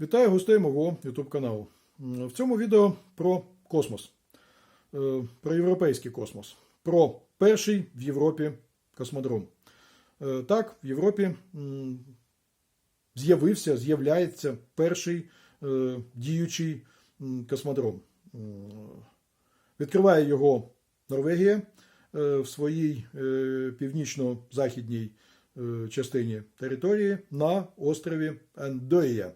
Вітаю гостей мого YouTube каналу. В цьому відео про космос, Е, про європейський космос, про перший в Європі космодром. Е, Так, в Європі з'явився, з'являється перший е, діючий космодром. Відкриває його Норвегія в своїй північно-західній частині території на острові Ендоя.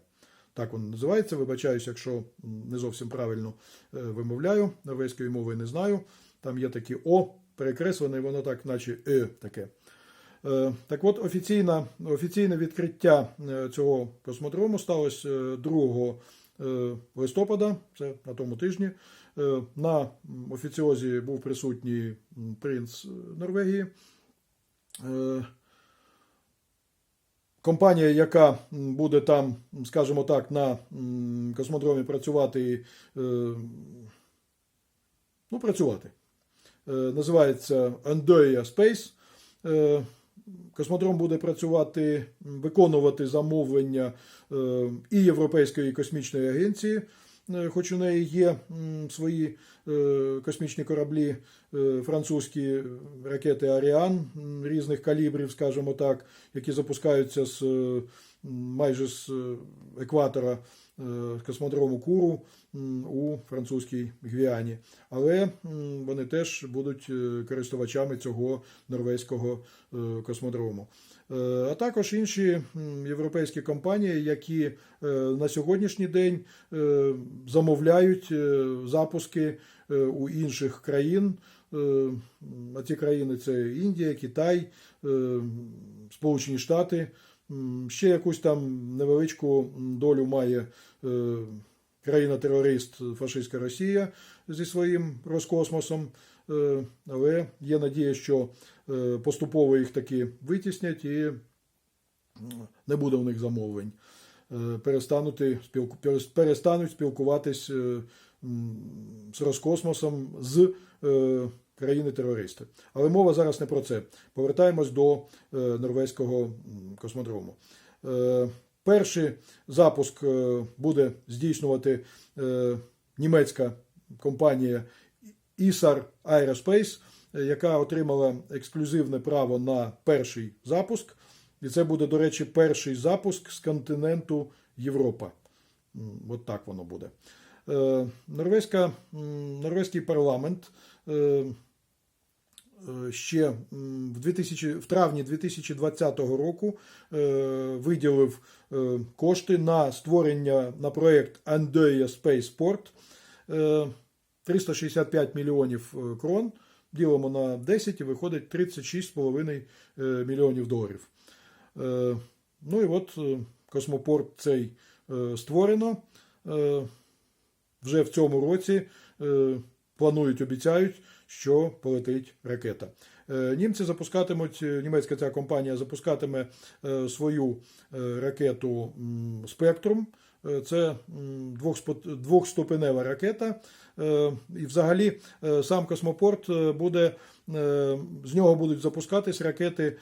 Так він називається. Вибачаюсь, якщо не зовсім правильно е, вимовляю. Норвезької мови не знаю. Там є такі О перекреслене, воно так, наче Е таке. Е, Так от, офіційна, офіційне відкриття е, цього космодрому сталося е, 2 е, листопада, це на тому тижні. На офіціозі був присутній принц Норвегії. Компанія, яка буде там, скажімо так, на космодромі працювати, е, ну, працювати. Е, Називається Andoya Space. Е, Космодром буде працювати, виконувати замовлення і Європейської космічної агенції, хоч у неї є свої е, космічні кораблі, е, французькі ракети Аріан різних калібрів, скажімо так, які запускаються з е, майже з е, екватора е, космодрому Куру у французькій Гвіані. Але вони теж будуть е, користувачами цього норвезького космодрому. А також інші європейські компанії, які на сьогоднішній день замовляють запуски у інших країн. А ці країни це Індія, Китай, Сполучені Штати. Ще якусь там невеличку долю має е, країна-терорист фашистська Росія зі своїм Роскосмосом. Е, Але є надія, що е, поступово їх таки витіснять і не буде у них замовлень. Перестануть, спілку, перестануть спілкуватись з Роскосмосом з країни-терористи. Але мова зараз не про це. Повертаємось до е, норвезького космодрому. Е, Перший запуск е, буде здійснювати німецька компанія ISAR Aerospace, яка отримала ексклюзивне право на перший запуск. І це буде, до речі, перший запуск з континенту Європа. От так воно буде. Е, Норвезька, норвезький парламент е, е, ще в, 2000, в травні 2020 року виділив кошти на створення на проєкт Andoya Spaceport. Е, 365 мільйонів крон. Ділимо на 10 і виходить 36,5 е, мільйонів доларів. Ну і от космопорт цей створено. Вже в цьому році е, планують, обіцяють, що полетить ракета. Е, Німці запускатимуть, е, німецька ця компанія запускатиме свою ракету Спектрум. Це двохступенева ракета. І взагалі сам космопорт буде, з нього будуть запускатись ракети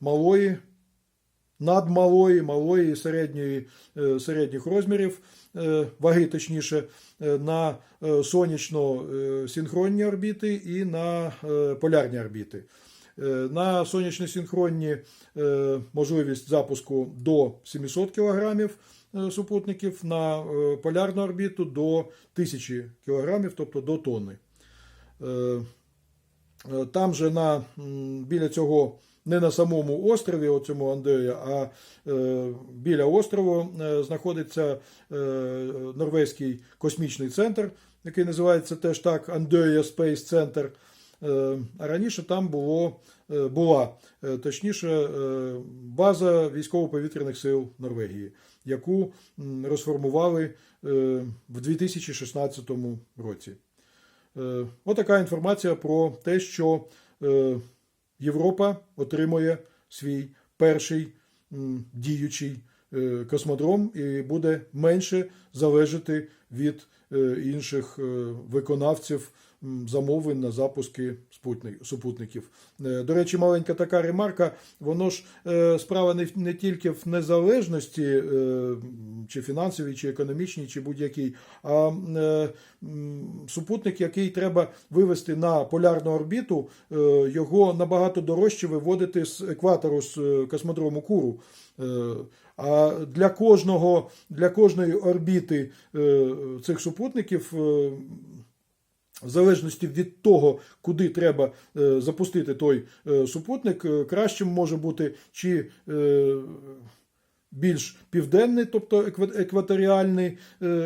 малої, надмалої, малої і середньої, е, середніх розмірів, е, ваги точніше, е, на сонячно-синхронні орбіти і на полярні орбіти. На сонячно-синхронні можливість запуску до 700 кг супутників, на полярну орбіту до 1000 кг, тобто до тонни. Там же на, біля цього, не на самому острові, оцьому Андея, а е, біля острову е, знаходиться е, Норвезький космічний центр, який називається теж так Андея Center. Е, А раніше там було, була точніше база військово-повітряних сил Норвегії, яку розформували в 2016 році. Отака інформація про те, що Європа отримує свій перший діючий космодром і буде менше залежати від е, інших е, виконавців замовлень на запуски супутників. Е, До речі, маленька така ремарка. Воно ж е, справа не, тільки в незалежності е, чи фінансовий, чи економічний, чи будь-який, а е, супутник, який треба вивести на полярну орбіту, е, його набагато дорожче виводити з екватору з е, космодрому Куру. А для кожного для кожної орбіти е, цих супутників. е, в залежності від того, куди треба е, запустити той супутник, кращим може бути чи більш південний, тобто екваторіальний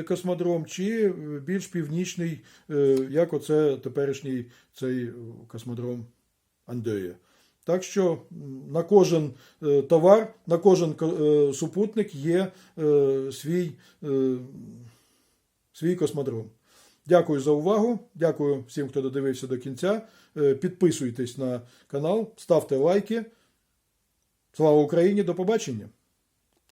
космодром, чи більш північний, як оце теперішній цей космодром Андея. Так що на кожен е, товар, на кожен е, супутник є е, свій, свій космодром. Дякую за увагу. Дякую всім, хто додивився до кінця. Підписуйтесь на канал, ставте лайки. Слава Україні! До побачення!